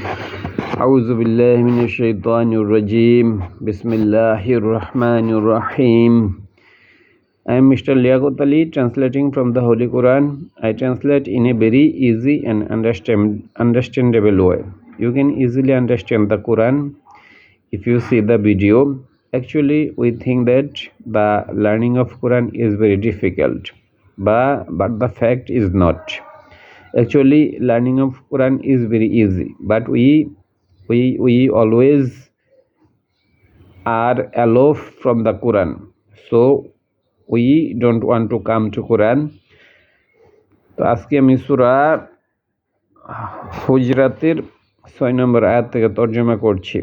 أعوذ بالله من الشيطان الرجيم بسم الله الرحمن الرحيم I am Mr. Liaquat Ali translating from the Holy Quran. I translate in a very easy and understand, understandable way. You can easily understand the Quran if you see the video. Actually, we think that the learning of Quran is very difficult, but, but the fact is not. Actually, learning of Quran is very easy, but we we we always are aloof from the Quran. So we don't want to come to Quran তো আজকে আমি সুরা হুজরাতের ছয় নম্বর আয়াত থেকে তর্জমা করছি।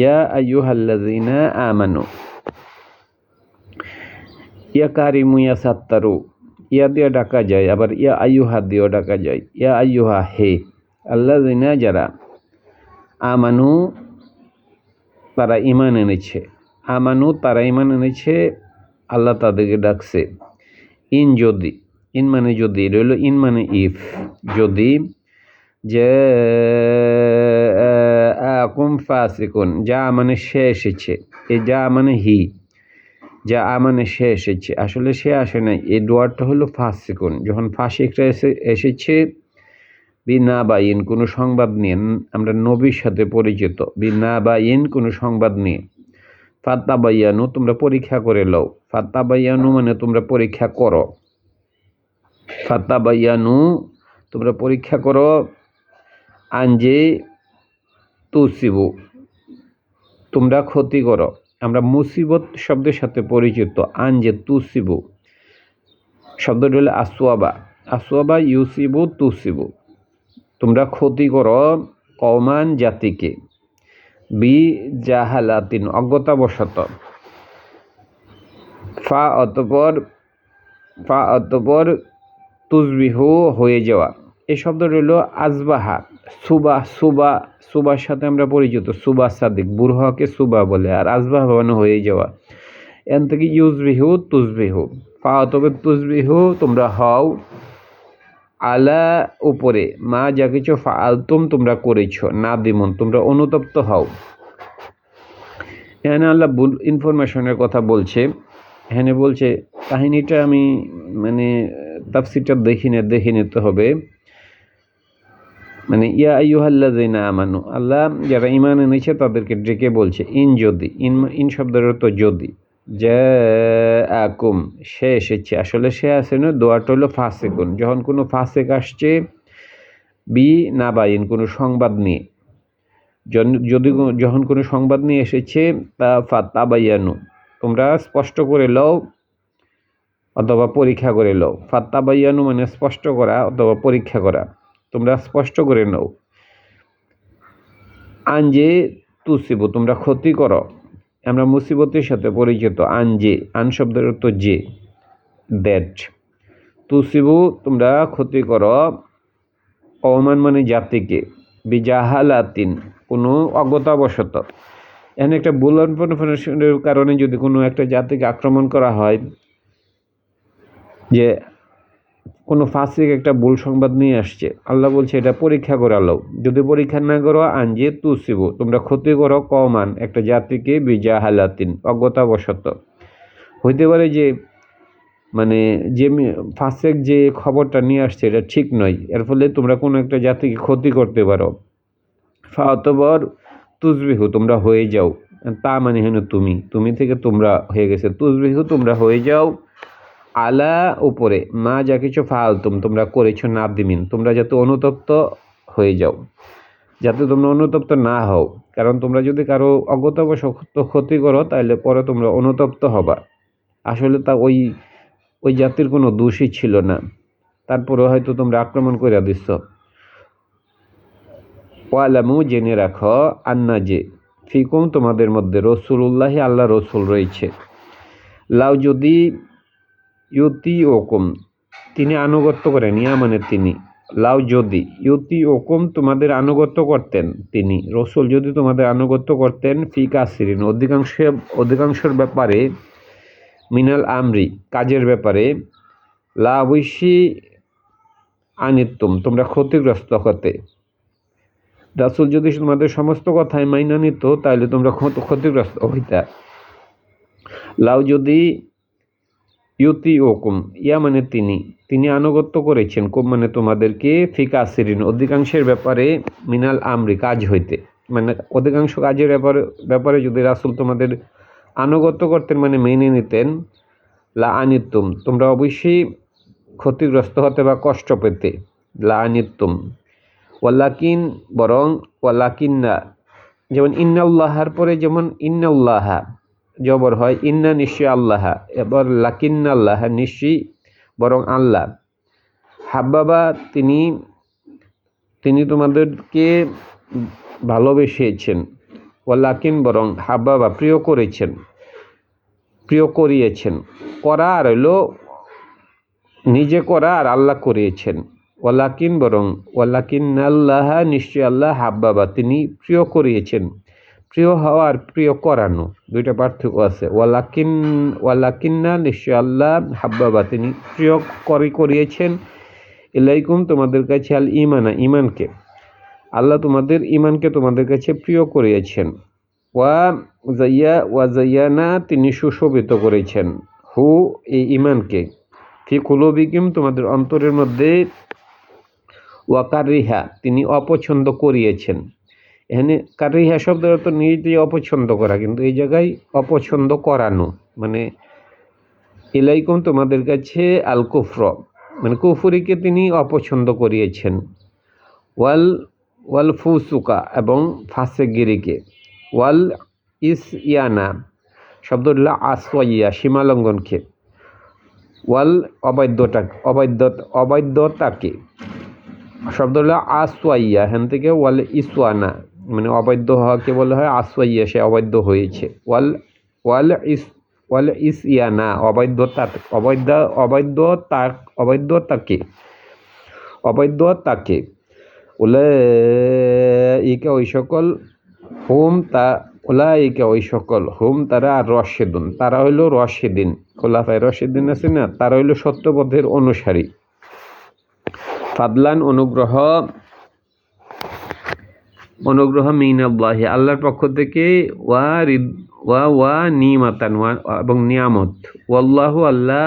ইয়া আয়ু হাল্লাজিনা আমানু। ইয়া কারিমু ইয়া সাত্তারু। ইয়া দিয়ে ডাকা যায়, আবার ইয়া আয়ুহা দিয়েও ডাকা যায়। ইয়া আয়ুহা হে আল্লাহ যারা আমানু, তারা ইমান এনেছে। আমানু, তারা ইমান এনেছে, আল্লাহ তাদেরকে ডাকছে। ইন যদি, ইন মানে যদি হলো ইন মানে ইফ। যদি যে কুম ফাসিকুন, যা মানে সে এসেছে। এ যা মানে হি। যা মানে সে এসেছে। আসলে সে আসে নাই। এই ডোয়ারটা হলো ফাসিকুন। যখন ফাঁসিকটা এসে, এসেছে বি না বা ইন কোনো সংবাদ নিয়ে আমরা নবীর সাথে পরিচিত বি না বা ইন কোনো সংবাদ নিয়ে। ফাত্তা বাইয়ানু তোমরা পরীক্ষা করে লও। ফাত্তা বাইয়ানু মানে তোমরা পরীক্ষা করো। ফাত্তা বাইয়ানু তোমরা পরীক্ষা করো আঞ্জে তুসিবু, তোমরা ক্ষতি করো। মুসিবত শব্দের সাথে পরিচিত আন আঞ্জে তুসিবু। শব্দটি হলো আসুয়াবা আসুয়াবা ইউসিবু, তুসিবু। তোমরা ক্ষতি করো কমান জাতিকে। বি জাহালাতিন, অজ্ঞতাবশত। ফা অতপর ফা অতপর তুজবিহু হয়ে যাওয়া। এই শব্দ রইল আজবাহা। সুবা সুবা, সুবার সাথে আমরা পরিচিত। সুবা সাদিক, বুরহাকে সুবা বলে, আর আজবাহা মানে হয়ে যাওয়া। এন থেকে ইউজবিহু, তুজবিহু। ফা অতপর তুজবিহু, তোমরা হও আলা উপরে। মা যা কিছু ফালতুম তোমরা করেছ। না দিমন তোমরা অনুতপ্ত হও। এখানে আল্লাহ ইনফরমেশনের কথা বলছে। এখানে বলছে, কাহিনীটা আমি মানে তাফসিরটা দেখি দেখে নিতে হবে। মানে ইয়া আইয়ুহাল্লা না আমানু, আল্লাহ যারা ইমান এনেছে তাদেরকে ডেকে বলছে, ইন যদি, ইন ইন শব্দের অর্থ যদি যে আকুম সে এসেছে। আসলে সে আসে না, দোয়াটা হলো ফাঁসেকুন। যখন কোনো ফাঁসেক আসছে, বি, না বাইন কোনো সংবাদ নিয়ে। যদি যখন কোনো সংবাদ নিয়ে এসেছে, তা ফা বাইয়ানু তোমরা স্পষ্ট করে লও, অথবা পরীক্ষা করে লও। ফাত্তা বাইয়ানু মানে স্পষ্ট করা, অথবা পরীক্ষা করা। তোমরা স্পষ্ট করে নাও। আঞ্জে তুসিবু, তোমরা ক্ষতি করো। আমরা মুসিবতের সাথে পরিচিত। যে আন শব্দের অর্থ যে, দ্যাট। তুসিবু, তোমরা ক্ষতি করো অমান মানে জাতিকে। বিজাহালাতিন, কোনো অজ্ঞতাবশত এখানে একটা ভুল কারণে যদি কোনো একটা জাতিকে আক্রমণ করা হয়, যে কোনো ফাঁসিক একটা ভুল সংবাদ নিয়ে আসছে। আল্লাহ বলছে, এটা পরীক্ষা করে আল্লাহ যদি পরীক্ষা না করো আনজে তুসিব। তোমরা ক্ষতি করো কমান একটা জাতিকে বিজা হালাতিন অজ্ঞতাবশত। হইতে পারে যে মানে যে ফাঁসেক যে খবরটা নিয়ে আসছে, এটা ঠিক নয়। এর ফলে তোমরা কোনো একটা জাতিকে ক্ষতি করতে পারো। ফাতবর তুজবিহু তোমরা হয়ে যাও। তা মানে হেন তুমি। তুমি থেকে তোমরা হয়ে গেছে। তুজবিহু তোমরা হয়ে যাও। আলা উপরে, মা যা কিছু ফালতুম, তোমরা করেছ না দিমিন তোমরা যাতে অনুতপ্ত হয়ে যাও। যাতে তোমরা অনুতপ্ত না হও, কারণ তোমরা যদি কারও অজ্ঞতাবশত ক্ষতি করো তাহলে পরে তোমরা অনুতপ্ত হবা। আসলে তা ওই ওই জাতির কোনো দোষই ছিল না। তারপরে হয়তো তোমরা আক্রমণ করে দিচ্ছ। ওয়ালামু, জেনে রাখো, আন্না যে, ফিকুম তোমাদের মধ্যে রসুল্লাহি আল্লাহ রসুল রয়েছে। লাউ যদি ইউতি ওকুম। তিনি আনুগত্য করেন। ইয়া মানে তিনি। লাউ যদি। ইউতি ওকুম তোমাদের আনুগত্য করতেন তিনি। রসুল যদি তোমাদের আনুগত্য করতেন, ফি কাসিরিন। অধিকাংশ অধিকাংশের ব্যাপারে মিনাল আমরি। কাজের ব্যাপারে লা অবশ্যই আনিতুম। তোমরা ক্ষতিগ্রস্ত হতে। রাসুল যদি তোমাদের সমস্ত কথাই মাইনা নিত তাহলে তোমরা ক্ষত ক্ষতিগ্রস্ত হইতা। লাউ যদি ইউতি ওকুম ইয়া মানে তিনি। তিনি আনুগত্য করেছেন। কুম মানে তোমাদেরকে ফিকা সিরিন, অধিকাংশের ব্যাপারে মিনাল আমরি কাজ হইতে। মানে অধিকাংশ কাজের ব্যাপারে ব্যাপারে যদি রাসুল তোমাদের আনুগত্য করতেন মানে মেনে নিতেন লা আনিতুম তোমরা অবশ্যই ক্ষতিগ্রস্ত হতে বা কষ্ট পেতে লা আনিতুম ওয়াল্লাকিন বরং ওয়াল্লাকিন্না যেমন ইন্নাল্লাহার পরে যেমন ইন্নাল্লাহা জবর হয়, ইন্না নিশ্চয় আল্লাহা এবার লাকিন্না আল্লাহ, নিশ্চয়ই বরং আল্লাহ। হাব্বাবা, তিনি তিনি তোমাদেরকে ভালোবেসেছেন ওয়াল্লাকিন বরং হাব্বাবা, প্রিয় করেছেন, প্রিয় করিয়েছেন। করা আর হইল, নিজে করা আর আল্লাহ করিয়েছেন। ওয়ালাকিন বরং ওয়ালাকিন আল্লাহ নিশ্চয় আল্লাহ হাব্বাবা তিনি প্রিয় করিয়েছেন। প্রিয় হওয়া আর প্রিয় করানো, দুইটা পার্থক্য আছে। ওয়ালাকিন, ওয়ালাকিন্না নিশ্চয় আল্লাহ হাব্বাবা, তিনি প্রিয় করে, করিয়েছেন। ইলাইকুম, তোমাদের কাছে আল ইমানা ইমানকে আল্লাহ তোমাদের ইমানকে তোমাদের কাছে প্রিয় করিয়েছেন। ওয়া জাইয়া ওয়া জাইয়ানা তিনি সুশোভিত করেছেন। হু, এই ইমানকে ফি কুলবিকিম, তোমাদের অন্তরের মধ্যে ওয়াকারিহা, তিনি অপছন্দ করিয়েছেন। এখানে কারিহা শব্দের অর্থ নিজেই অপছন্দ করা, কিন্তু এই জায়গায় অপছন্দ করানো মানে ইলাইকুম তোমাদের কাছে আল কুফর মানে কুফুরিকে তিনি অপছন্দ করিয়েছেন। ওয়াল ওয়াল ফুসুকা এবং ফাসেগিরিকে, ওয়াল ইস ইয়ানা শব্দ হল আসওয়াইয়া, সীমালঙ্ঘনকে, ওয়াল অবৈধটা অবৈধ অবৈধতাকে শব্দ হলো আসওয়াইয়া, এখান থেকে ওয়াল ইসওয়ানা মানে অবৈধ হওয়াকে বলা হয় আসওয়াইয়া সে অবৈধ হয়েছে। ওয়াল ওয়াল ইস ওয়াল ইস ইয়ানা অবৈধতা, অবৈধ, অবৈধতা, অবৈধতাকে অবৈধতাকে। ওলে ইকে ওই সকল হোম তা ওলা ওলাইকা ওই সকল হোম তারা আর রশেদুন, তারা হইল রশেদিন। খোলাফায় রশেদিন আছে না, তারা হইল সত্যপথের অনুসারী। ফাদলান অনুগ্রহ অনুগ্রহ মিনাল্লাহি, আল্লাহর পক্ষ থেকে ওয়া রিদ ওয়া ওয়া নিমাতান, ওয়া এবং নিয়ামত। ওয়াল্লাহু আল্লাহ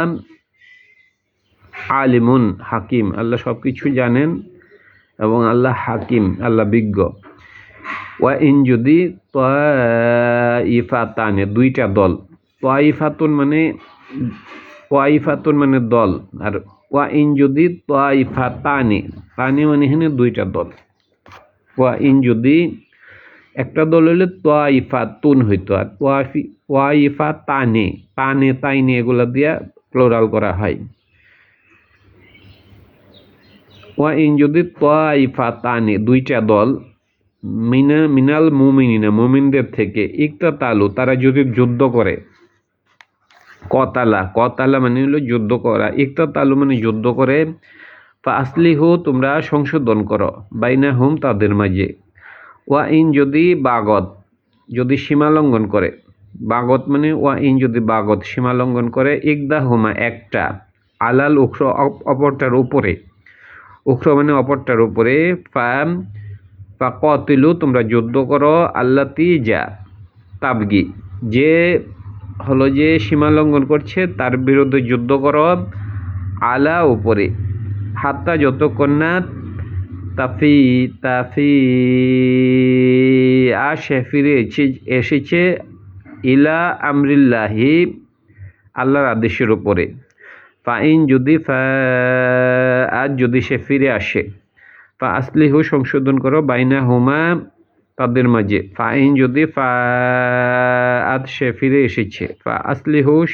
আলিমুন হাকিম, আল্লাহ সব কিছু জানেন এবং আল্লাহ হাকিম, আল্লাহ বিজ্ঞ। ওয়া ইন যদি তানে দুইটা দল। তোয়াইফাতুন মানে তোয়াইফাতুন মানে দল। আর ওয়া ইন যদি তোয়াইফা তানে তানে মানে এখানে দুইটা দল। ইন যদি একটা দল হলে তোয়াইফা তুন হইতো আর তোয়াফি তোয়াইফা তানে তানে, তাইনে এগুলো দিয়া প্লোরাল করা হয়। ওয়া ইন যদি তোয়াইফা তানে, দুইটা দল, মিনা, মিনাল মুমিনিনা, মুমিনদের থেকে ইকতা তালু, তারা যদি যুদ্ধ করে, কতালা কতালা মানে হলো যুদ্ধ করা, ইকতা তালু মানে যুদ্ধ করে ফা আসলি হো তোমরা সংশোধন করো বাইনা হুম তাদের মাঝে। ওয়া ইন যদি বাগত যদি সীমা লঙ্ঘন করে বাগত মানে ওয়া ইন যদি বাগত সীমা লঙ্ঘন করে ইকদা হুমা একটা, আলাল উখর অপরটার উপরে। উখর মানে অপরটার উপরে, ফাম বা কতিলু তোমরা যুদ্ধ করো, আল্লাতি যা, তাবগি। যে হলো যে সীমা লঙ্ঘন করছে, তার বিরুদ্ধে যুদ্ধ করো, আলা উপরে। হাত্তা যতক্ষণ না তাফি তাফি আসে ফিরে এসেছে ইলা আমরিল্লাহি, আল্লাহর আদেশের উপরে। ফাইন যদি আজ যদি সে ফিরে আসে, ফা আসলিহু সংশোধন করো বাইনা হুমা তাদের মাঝে। ফাইন যদি ফা, আজ সে ফিরে এসেছে, ফা আসলিহুস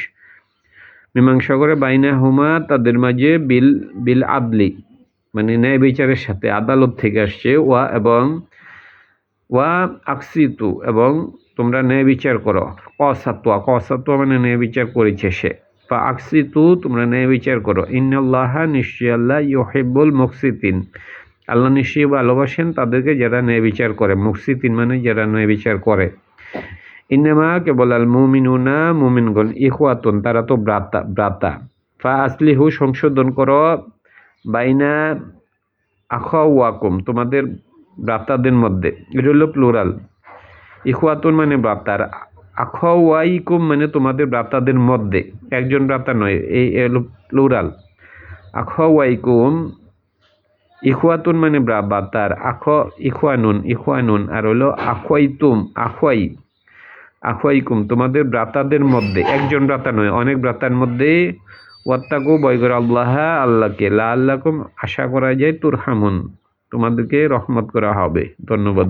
মীমাংসা করে বাইনা হুমা তাদের মাঝে বিল বিল আদলি মানে ন্যায় বিচারের সাথে আদালত থেকে আসছে। ওয়া এবং ওয়া আকসিতু এবং তোমরা ন্যায় বিচার করো। কসাতুয়া কসাতুয়া মানে ন্যায় বিচার করেছে সে। ফা আকসিতু, তোমরা ন্যায় বিচার করো। ইন্নাল্লাহ নিশ্চয় আল্লাহ ইউহিব্বুল মুকসিতিন। আল্লাহ নিশ্চয়ই ভালোবাসেন তাদেরকে যারা ন্যায় বিচার করে। মুকসিতিন মানে যারা ন্যায় বিচার করে। ইন্নামা কেবল আল মুমিনুনা মুমিনগণ ইহুয়াতুন তারা তো ব্রাতা ব্রাতা ফা আসলিহু সংশোধন করো, বাইনা আখাওয়াকুম, তোমাদের ব্রাতাদের মধ্যে। এটা হলো প্লুরাল। ইখওয়াতুন মানে ব্রাতার আখওয়াইকুম মানে তোমাদের ব্রাতাদের মধ্যে। একজন ব্রাতা নয়, এই হলো প্লুরাল। আখওয়াইকুম, ইখওয়াতুন মানে ব্রা- ব্রাতার আখ, ইখওয়ানুন ইখওয়ানুন, আর হলো আখওয়াইতুম, আখওয়াই। আখওয়াইকুম তোমাদের ব্রাতাদের মধ্যে, একজন ব্রাতা নয়, অনেক ব্রাতার মধ্যে, ওয়াত্তাকু বয়গর আল্লাহ আল্লাহকে, লা আল্লাহকুম আশা করা যায় তোর হামুন তোমাদেরকে রহমত করা হবে, ধন্যবাদ।